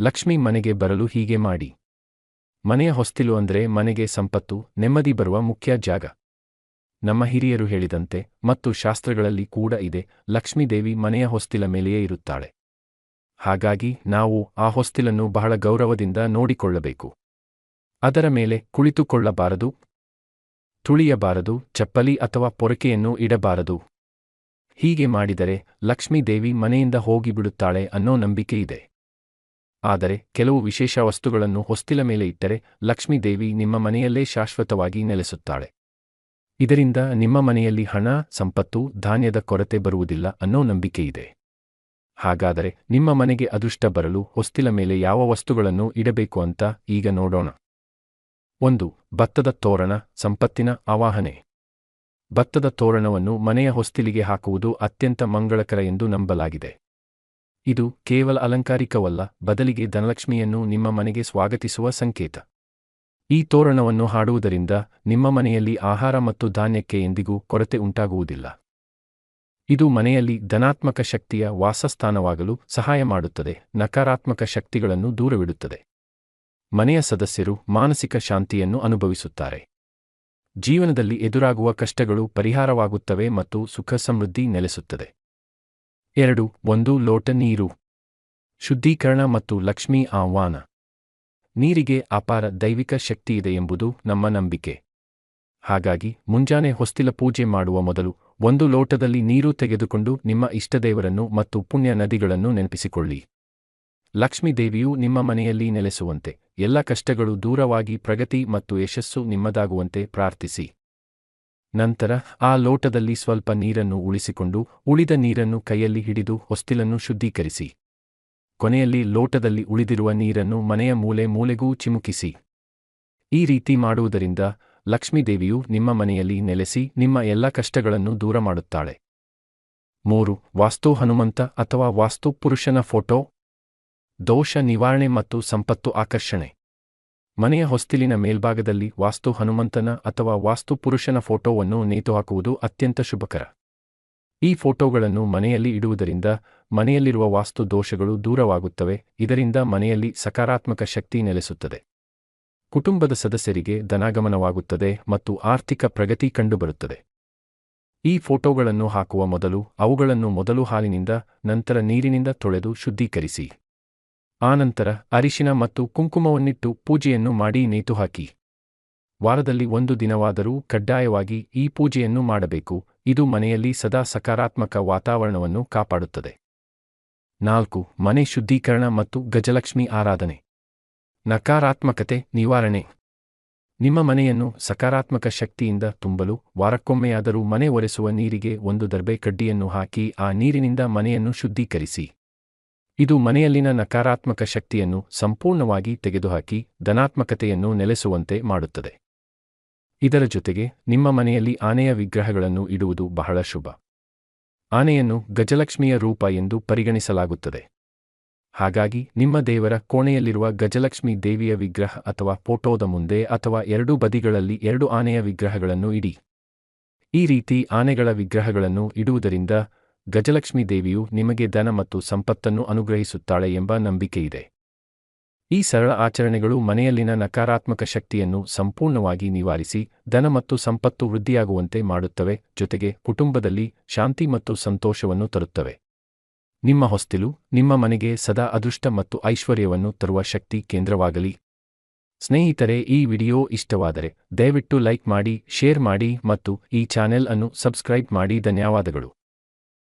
ಲಕ್ಷ್ಮಿ ಮನೆಗೆ ಬರಲು ಹೀಗೆ ಮಾಡಿ. ಮನೆಯ ಹೊಸ್ತಿಲು ಅಂದ್ರೆ ಮನೆಗೆ ಸಂಪತ್ತು, ನೆಮ್ಮದಿ ಬರುವ ಮುಖ್ಯ ಜಾಗ. ನಮ್ಮ ಹಿರಿಯರು ಹೇಳಿದಂತೆ ಮತ್ತು ಶಾಸ್ತ್ರಗಳಲ್ಲಿ ಕೂಡ ಇದೆ ಲಕ್ಷ್ಮೀದೇವಿ ಮನೆಯ ಹೊಸ್ತಿಲ ಮೇಲೆಯೇ ಇರುತ್ತಾಳೆ. ಹಾಗಾಗಿ ನಾವು ಆ ಹೊಸ್ತಿಲನ್ನು ಬಹಳ ಗೌರವದಿಂದ ನೋಡಿಕೊಳ್ಳಬೇಕು. ಅದರ ಮೇಲೆ ಕುಳಿತುಕೊಳ್ಳಬಾರದು. ತುಳಿಯಬಾರದು, ಚಪ್ಪಲಿ ಅಥವಾ ಪೊರಕೆಯನ್ನು ಇಡಬಾರದು. ಹೀಗೆ ಮಾಡಿದರೆ ಲಕ್ಷ್ಮೀದೇವಿ ಮನೆಯಿಂದ ಹೋಗಿಬಿಡುತ್ತಾಳೆ ಅನ್ನೋ ನಂಬಿಕೆ ಇದೆ. ಆದರೆ ಕೆಲವು ವಿಶೇಷ ವಸ್ತುಗಳನ್ನು ಹೊಸ್ತಿಲ ಮೇಲೆ ಇಟ್ಟರೆ ಲಕ್ಷ್ಮೀದೇವಿ ನಿಮ್ಮ ಮನೆಯಲ್ಲೇ ಶಾಶ್ವತವಾಗಿ ನೆಲೆಸುತ್ತಾಳೆ. ಇದರಿಂದ ನಿಮ್ಮ ಮನೆಯಲ್ಲಿ ಹಣ, ಸಂಪತ್ತು, ಧಾನ್ಯದ ಕೊರತೆ ಬರುವುದಿಲ್ಲ ಅನ್ನೋ ನಂಬಿಕೆಯಿದೆ ಹಾಗಾದರೆ ನಿಮ್ಮ ಮನೆಗೆ ಅದೃಷ್ಟ ಬರಲು ಹೊಸ್ತಿಲ ಮೇಲೆ ಯಾವ ವಸ್ತುಗಳನ್ನು ಇಡಬೇಕು ಅಂತ ಈಗ ನೋಡೋಣ. ಒಂದು, ಭತ್ತದ ತೋರಣ, ಸಂಪತ್ತಿನ ಆವಾಹನೆ. ಭತ್ತದ ತೋರಣವನ್ನು ಮನೆಯ ಹೊಸ್ತಿಲಿಗೆ ಹಾಕುವುದು ಅತ್ಯಂತ ಮಂಗಳಕರ ಎಂದು ನಂಬಲಾಗಿದೆ. ಇದು ಕೇವಲ ಅಲಂಕಾರಿಕವಲ್ಲ, ಬದಲಿಗೆ ಧನಲಕ್ಷ್ಮಿಯನ್ನು ನಿಮ್ಮ ಮನೆಗೆ ಸ್ವಾಗತಿಸುವ ಸಂಕೇತ. ಈ ತೋರಣವನ್ನು ಹಾಡುವುದರಿಂದ ನಿಮ್ಮ ಮನೆಯಲ್ಲಿ ಆಹಾರ ಮತ್ತು ಧಾನ್ಯಕ್ಕೆ ಎಂದಿಗೂ ಕೊರತೆ ಉಂಟಾಗುವುದಿಲ್ಲ. ಇದು ಮನೆಯಲ್ಲಿ ಧನಾತ್ಮಕ ಶಕ್ತಿಯ ವಾಸಸ್ಥಾನವಾಗಲು ಸಹಾಯ ಮಾಡುತ್ತದೆ, ನಕಾರಾತ್ಮಕ ಶಕ್ತಿಗಳನ್ನು ದೂರವಿಡುತ್ತದೆ. ಮನೆಯ ಸದಸ್ಯರು ಮಾನಸಿಕ ಶಾಂತಿಯನ್ನು ಅನುಭವಿಸುತ್ತಾರೆ. ಜೀವನದಲ್ಲಿ ಎದುರಾಗುವ ಕಷ್ಟಗಳು ಪರಿಹಾರವಾಗುತ್ತವೆ ಮತ್ತು ಸುಖ ಸಮೃದ್ಧಿ ನೆಲೆಸುತ್ತದೆ. ಎರಡು, ಒಂದು, ಲೋಟ ನೀರು. ಶುದ್ಧೀಕರಣ ಮತ್ತು ಲಕ್ಷ್ಮೀ ಆಹ್ವಾನ. ನೀರಿಗೆ ಅಪಾರ ದೈವಿಕ ಶಕ್ತಿಯಿದೆ ಎಂಬುದು ನಮ್ಮ ನಂಬಿಕೆ. ಹಾಗಾಗಿ ಮುಂಜಾನೆ ಹೊಸ್ತಿಲ ಪೂಜೆ ಮಾಡುವ ಮೊದಲು ಒಂದು ಲೋಟದಲ್ಲಿ ನೀರು ತೆಗೆದುಕೊಂಡು ನಿಮ್ಮ ಇಷ್ಟದೇವರನ್ನು ಮತ್ತು ಪುಣ್ಯ ನದಿಗಳನ್ನು ನೆನಪಿಸಿಕೊಳ್ಳಿ. ಲಕ್ಷ್ಮೀದೇವಿಯು ನಿಮ್ಮ ಮನೆಯಲ್ಲಿ ನೆಲೆಸುವಂತೆ, ಎಲ್ಲ ಕಷ್ಟಗಳು ದೂರವಾಗಿ ಪ್ರಗತಿ ಮತ್ತು ಯಶಸ್ಸು ನಿಮ್ಮದಾಗುವಂತೆ ಪ್ರಾರ್ಥಿಸಿ. ನಂತರ ಆ ಲೋಟದಲ್ಲಿ ಸ್ವಲ್ಪ ನೀರನ್ನು ಉಳಿಸಿಕೊಂಡು ಉಳಿದ ನೀರನ್ನು ಕೈಯಲ್ಲಿ ಹಿಡಿದು ಹೊಸ್ತಿಲನ್ನು ಶುದ್ಧೀಕರಿಸಿ. ಕೊನೆಯಲ್ಲಿ ಲೋಟದಲ್ಲಿ ಉಳಿದಿರುವ ನೀರನ್ನು ಮನೆಯ ಮೂಲೆ ಮೂಲೆಗೂ ಚಿಮುಕಿಸಿ. ಈ ರೀತಿ ಮಾಡುವುದರಿಂದ ಲಕ್ಷ್ಮೀದೇವಿಯು ನಿಮ್ಮ ಮನೆಯಲ್ಲಿ ನೆಲೆಸಿ ನಿಮ್ಮ ಎಲ್ಲ ಕಷ್ಟಗಳನ್ನು ದೂರ ಮಾಡುತ್ತಾಳೆ. ಮೂರು, ವಾಸ್ತು ಹನುಮಂತ ಅಥವಾ ವಾಸ್ತು ಪುರುಷನ ಫೋಟೋ. ದೋಷ ನಿವಾರಣೆ ಮತ್ತು ಸಂಪತ್ತು ಆಕರ್ಷಣೆ. ಮನೆಯ ಹೊಸ್ತಿಲಿನ ಮೇಲ್ಭಾಗದಲ್ಲಿ ವಾಸ್ತು ಹನುಮಂತನ ಅಥವಾ ವಾಸ್ತು ಪುರುಷನ ಫೋಟೋವನ್ನು ನೇತುಹಾಕುವುದು ಅತ್ಯಂತ ಶುಭಕರ. ಈ ಫೋಟೋಗಳನ್ನು ಮನೆಯಲ್ಲಿ ಇಡುವುದರಿಂದ ಮನೆಯಲ್ಲಿರುವ ವಾಸ್ತು ದೋಷಗಳು ದೂರವಾಗುತ್ತವೆ, ಇದರಿಂದ ಮನೆಯಲ್ಲಿ ಸಕಾರಾತ್ಮಕ ಶಕ್ತಿ ನೆಲೆಸುತ್ತದೆ. ಕುಟುಂಬದ ಸದಸ್ಯರಿಗೆ ಧನಾಗಮನವಾಗುತ್ತದೆ ಮತ್ತು ಆರ್ಥಿಕ ಪ್ರಗತಿ ಕಂಡುಬರುತ್ತದೆ. ಈ ಫೋಟೋಗಳನ್ನು ಹಾಕುವ ಮೊದಲು ಅವುಗಳನ್ನು ಮೊದಲು ಹಾಲಿನಿಂದ, ನಂತರ ನೀರಿನಿಂದ ತೊಳೆದು ಶುದ್ಧೀಕರಿಸಿ. ಆನಂತರ ಅರಿಶಿನ ಮತ್ತು ಕುಂಕುಮವನ್ನಿಟ್ಟು ಪೂಜೆಯನ್ನು ಮಾಡಿ ನೇತುಹಾಕಿ ವಾರದಲ್ಲಿ ಒಂದು ದಿನವಾದರೂ ಕಡ್ಡಾಯವಾಗಿ ಈ ಪೂಜೆಯನ್ನು ಮಾಡಬೇಕು, ಇದು ಮನೆಯಲ್ಲಿ ಸದಾ ಸಕಾರಾತ್ಮಕ ವಾತಾವರಣವನ್ನು ಕಾಪಾಡುತ್ತದೆ. ನಾಲ್ಕು, ಮನೆ ಶುದ್ಧೀಕರಣ ಮತ್ತು ಗಜಲಕ್ಷ್ಮಿ ಆರಾಧನೆ. ನಕಾರಾತ್ಮಕತೆ ನಿವಾರಣೆ. ನಿಮ್ಮ ಮನೆಯನ್ನು ಸಕಾರಾತ್ಮಕ ಶಕ್ತಿಯಿಂದ ತುಂಬಲು ವಾರಕ್ಕೊಮ್ಮೆಯಾದರೂ ಮನೆ ಒರೆಸುವ ನೀರಿಗೆ ಒಂದು ದರ್ಬೆ ಕಡ್ಡಿಯನ್ನು ಹಾಕಿ ಆ ನೀರಿನಿಂದ ಮನೆಯನ್ನು ಶುದ್ಧೀಕರಿಸಿ. ಇದು ಮನೆಯಲ್ಲಿನ ನಕಾರಾತ್ಮಕ ಶಕ್ತಿಯನ್ನು ಸಂಪೂರ್ಣವಾಗಿ ತೆಗೆದುಹಾಕಿ ಧನಾತ್ಮಕತೆಯನ್ನು ನೆಲೆಸುವಂತೆ ಮಾಡುತ್ತದೆ. ಇದರ ಜೊತೆಗೆ ನಿಮ್ಮ ಮನೆಯಲ್ಲಿ ಆನೆಯ ವಿಗ್ರಹಗಳನ್ನು ಇಡುವುದು ಬಹಳ ಶುಭ. ಆನೆಯನ್ನು ಗಜಲಕ್ಷ್ಮಿಯ ರೂಪ ಎಂದು ಪರಿಗಣಿಸಲಾಗುತ್ತದೆ. ಹಾಗಾಗಿ ನಿಮ್ಮ ದೇವರ ಕೋಣೆಯಲ್ಲಿರುವ ಗಜಲಕ್ಷ್ಮಿ ದೇವಿಯ ವಿಗ್ರಹ ಅಥವಾ ಫೋಟೋದ ಮುಂದೆ ಅಥವಾ ಎರಡೂ ಬದಿಗಳಲ್ಲಿ ಎರಡು ಆನೆಯ ವಿಗ್ರಹಗಳನ್ನು ಇಡಿ. ಈ ರೀತಿ ಆನೆಗಳ ವಿಗ್ರಹಗಳನ್ನು ಇಡುವುದರಿಂದ ಗಜಲಕ್ಷ್ಮಿ ದೇವಿಯು ನಿಮಗೆ ಧನ ಮತ್ತು ಸಂಪತ್ತನ್ನು ಅನುಗ್ರಹಿಸುತ್ತಾಳೆ ಎಂಬ ನಂಬಿಕೆಯಿದೆ. ಈ ಸರಳ ಆಚರಣೆಗಳು ಮನೆಯಲ್ಲಿನ ನಕಾರಾತ್ಮಕ ಶಕ್ತಿಯನ್ನು ಸಂಪೂರ್ಣವಾಗಿ ನಿವಾರಿಸಿ ಧನ ಮತ್ತು ಸಂಪತ್ತು ವೃದ್ಧಿಯಾಗುವಂತೆ ಮಾಡುತ್ತವೆ, ಜೊತೆಗೆ ಕುಟುಂಬದಲ್ಲಿ ಶಾಂತಿ ಮತ್ತು ಸಂತೋಷವನ್ನು ತರುತ್ತವೆ. ನಿಮ್ಮ ಹೊಸ್ತಿಲು, ನಿಮ್ಮ ಮನೆಗೆ ಸದಾ ಅದೃಷ್ಟ ಮತ್ತು ಐಶ್ವರ್ಯವನ್ನು ತರುವ ಶಕ್ತಿ ಕೇಂದ್ರವಾಗಲಿ. ಸ್ನೇಹಿತರೆ, ಈ ವಿಡಿಯೋ ಇಷ್ಟವಾದರೆ ದಯವಿಟ್ಟು ಲೈಕ್ ಮಾಡಿ, ಶೇರ್ ಮಾಡಿ ಮತ್ತು ಈ ಚಾನೆಲ್ ಅನ್ನು ಸಬ್ಸ್ಕ್ರೈಬ್ ಮಾಡಿ. ಧನ್ಯವಾದಗಳು.